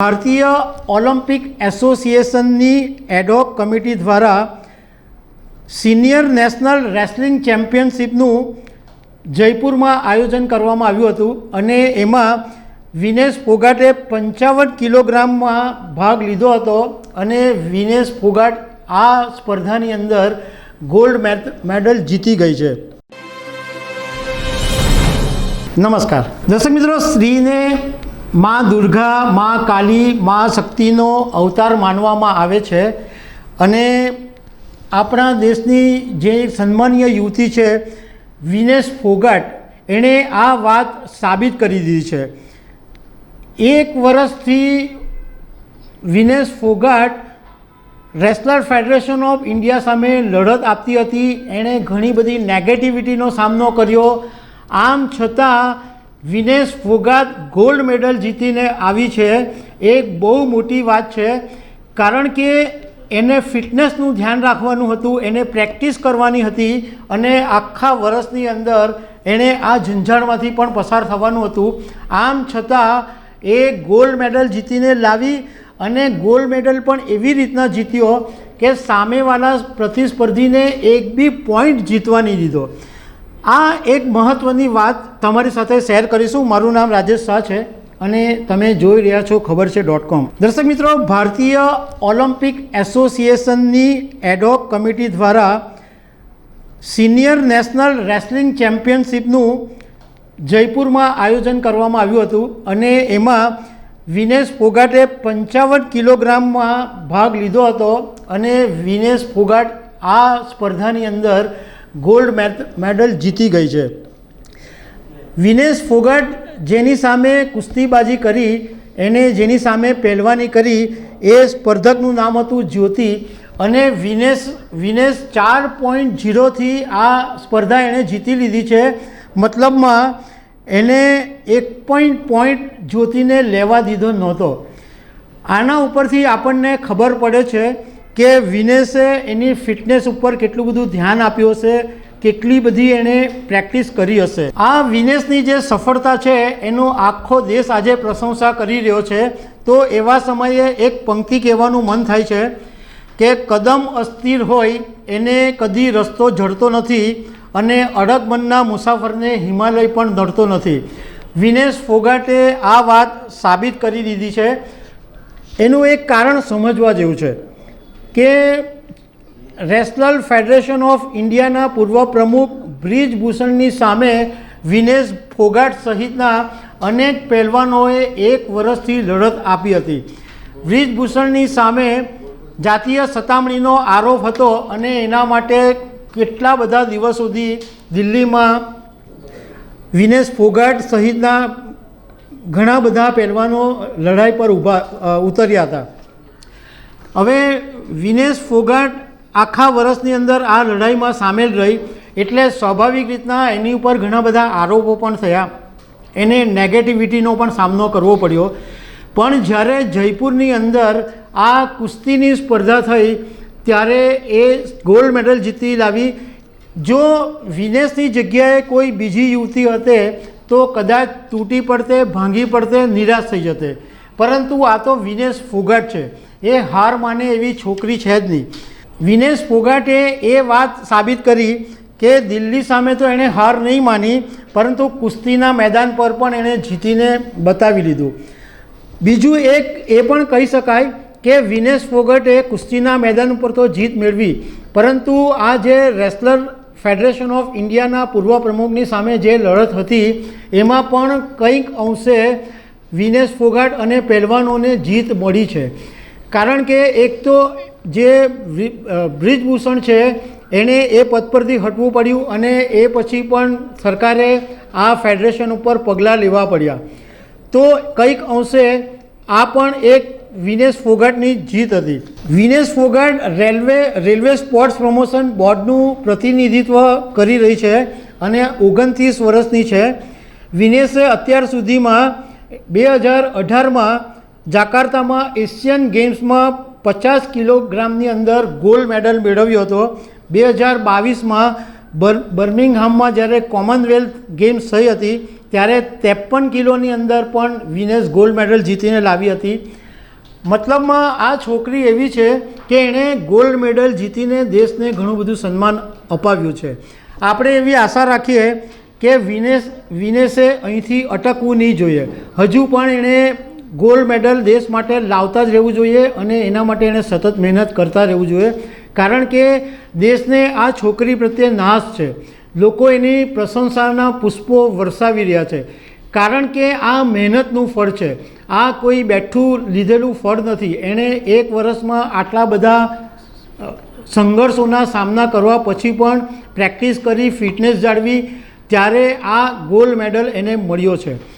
ભારતીય ઓલિમ્પિક એસોસિએશનની ad hoc committee દ્વારા સિનિયર નેશનલ રેસલિંગ ચેમ્પિયનશિપનું જયપુરમાં આયોજન કરવામાં આવ્યું હતું અને એમાં વિનેશ ફોગાટે પંચાવન કિલોગ્રામમાં ભાગ લીધો હતો અને વિનેશ ફોગાટ આ સ્પર્ધાની અંદર ગોલ્ડ મેડલ જીતી ગઈ છે. નમસ્કાર. દર્શક મિત્રો, સ્ત્રીને મા દુર્ગા, મા કાલી, મા શક્તિનો અવતાર માનવામાં આવે છે અને આપણા દેશની જે સન્માનીય યુવતી છે, વિનેશ ફોગાટ, એણે આ વાત સાબિત કરી દીધી છે. એક વર્ષથી Vinesh Phogat wrestler federation of India સામે લડત આપતી હતી. એણે ઘણી બધી નેગેટિવિટીનો સામનો કર્યો. આમ છતાં વિનેશ ફોગાત ગોલ્ડ મેડલ જીતીને આવી છે. એ બહુ મોટી વાત છે, કારણ કે એને ફિટનેસનું ધ્યાન રાખવાનું હતું, એને પ્રેક્ટિસ કરવાની હતી અને આખા વર્ષની અંદર એણે આ ઝંઝાળમાંથી પણ પસાર થવાનું હતું. આમ છતાં એ ગોલ્ડ મેડલ જીતીને લાવી અને ગોલ્ડ મેડલ પણ એવી રીતના જીત્યો કે સામેવાળા પ્રતિસ્પર્ધીને એક બી પોઈન્ટ જીતવા નહીં દીધો. આ એક મહત્ત્વની વાત તમારી સાથે શેર કરીશું. મારું નામ રાજેશ શાહ છે અને તમે જોઈ રહ્યા છો ખબર છે ડોટ કોમ. દર્શક મિત્રો, ભારતીય ઓલિમ્પિક એસોસિએશનની એડોક કમિટી દ્વારા સિનિયર નેશનલ રેસલિંગ ચેમ્પિયનશિપનું જયપુરમાં આયોજન કરવામાં આવ્યું હતું અને એમાં વિનેશ ફોગાટે પંચાવન કિલોગ્રામમાં ભાગ લીધો હતો અને વિનેશ ફોગાટ આ સ્પર્ધાની અંદર ગોલ્ડ મેડલ જીતી ગઈ છે. વિનેશ ફોગટ જેની સામે કુસ્તીબાજી કરી, એને જેની સામે પહેલવાની કરી, એ સ્પર્ધકનું નામ હતું જ્યોતિ અને વિનેશ વિનેશ ચાર પોઈન્ટ જીરોથી આ સ્પર્ધા એણે જીતી લીધી છે. મતલબમાં એને એક પોઈન્ટ પોઈન્ટ જ્યોતિને લેવા દીધો નહોતો. આના ઉપરથી આપણને ખબર પડે છે કે વિનેશે એની ફિટનેસ ઉપર કેટલું બધું ધ્યાન આપ્યું હશે, કેટલી બધી એણે પ્રેક્ટિસ કરી હશે. આ વિનેશની જે સફળતા છે, એનો આખો દેશ આજે પ્રશંસા કરી રહ્યો છે. તો એવા સમયે એક પંક્તિ કહેવાનું મન થાય છે કે કદમ અસ્થિર હોય, એને કદી રસ્તો જડતો નથી અને અડગ મનના મુસાફરને હિમાલય પણ નડતો નથી. વિનેશ ફોગાટે આ વાત સાબિત કરી દીધી છે. એનું એક કારણ સમજવા જેવું છે. કે રેસલર ફેડરેશન ઓફ ઇન્ડિયાના પૂર્વ પ્રમુખ બ્રિજભૂષણની સામે વિનેશ ફોગાટ સહિતના અનેક પહેલવાનોએ એક વર્ષથી લડત આપી હતી. બ્રિજભૂષણની સામે જાતીય સતામણીનો આરોપ હતો અને એના માટે કેટલા બધા દિવસ સુધી દિલ્હીમાં વિનેશ ફોગાટ સહિતના ઘણા બધા પહેલવાનો લડાઈ પર ઊભા ઉતર્યા હતા. હવે વિનેશ ફોગાટ આખા વર્ષની અંદર આ લડાઈમાં સામેલ રહી, એટલે સ્વાભાવિક રીતના એની ઉપર ઘણા બધા આરોપો પણ થયા. એને નેગેટિવિટીનો પણ સામનો કરવો પડ્યો. પણ જ્યારે જયપુરની અંદર આ કુસ્તીની સ્પર્ધા થઈ, ત્યારે એ ગોલ્ડ મેડલ જીતી લાવી. જો વિનેશની જગ્યાએ કોઈ બીજી યુવતી હતે, તો કદાચ તૂટી પડતે, ભાંગી પડતે, નિરાશ થઈ જતે. પરંતુ આ તો વિનેશ ફોગાટ છે. એ હાર માને એવી છોકરી છે જ નહીં. વિનેશ ફોગાટે એ વાત સાબિત કરી કે દિલ્હી સામે તો એણે હાર નહીં માની, પરંતુ કુસ્તીના મેદાન પર પણ એણે જીતીને બતાવી લીધું. બીજું એક એ પણ કહી શકાય કે વિનેશ ફોગટે કુસ્તીના મેદાન ઉપર તો જીત મેળવી, પરંતુ આ જે રેસલર ફેડરેશન ઓફ ઇન્ડિયાના પૂર્વ પ્રમુખની સામે જે લડત હતી, એમાં પણ કંઈક અંશે વિનેશ ફોગાટ અને પહેલવાનોને જીત મળી છે. કારણ કે એક તો જે બ્રિજભૂષણ છે એણે એ પદ પરથી હટવું પડ્યું અને એ પછી પણ સરકારે આ ફેડરેશન ઉપર પગલાં લેવા પડ્યા. તો કંઈક અંશે આ પણ એક વિનેશ ફોગાટની જીત હતી. Vinesh Phogat railway railway sports promotion બોર્ડનું પ્રતિનિધિત્વ કરી રહી છે અને ઓગણત્રીસ વર્ષની છે. વિનેશે અત્યાર સુધીમાં બે હજાર અઢારમાં જાકાર્તામાં એશિયન ગેમ્સમાં પચાસ કિલોગ્રામની અંદર ગોલ્ડ મેડલ મેળવ્યો હતો. બે હજાર બાવીસમાં બર, બર્મિંગહામમાં જ્યારે કોમનવેલ્થ ગેમ્સ થઈ હતી, ત્યારે ત્રેપન કિલોની અંદર પણ વિનેશ ગોલ્ડ મેડલ જીતીને લાવી હતી. મતલબમાં આ છોકરી એવી છે કે એણે ગોલ્ડ મેડલ જીતીને દેશને ઘણું બધું સન્માન અપાવ્યું છે. આપણે એવી આશા રાખીએ કે વિનેશ, વિનેશે અહીંથી અટકવું નહીં જોઈએ. હજુ પણ એણે ગોલ્ડ મેડલ દેશ માટે લાવતા જ રહેવું જોઈએ અને એના માટે એણે સતત મહેનત કરતા રહેવું જોઈએ. કારણ કે દેશને આ છોકરી પ્રત્યે નાશ છે. લોકો એની પ્રશંસાના પુષ્પો વરસાવી રહ્યા છે. કારણ કે આ મહેનતનું ફળ છે. આ કોઈ બેઠું લીધેલું ફળ નથી. એણે એક વર્ષમાં આટલા બધા સંઘર્ષોના સામના કરવા પછી પણ પ્રેક્ટિસ કરી, ફિટનેસ જાળવી, ત્યારે આ ગોલ્ડ મેડલ એને મળ્યો છે.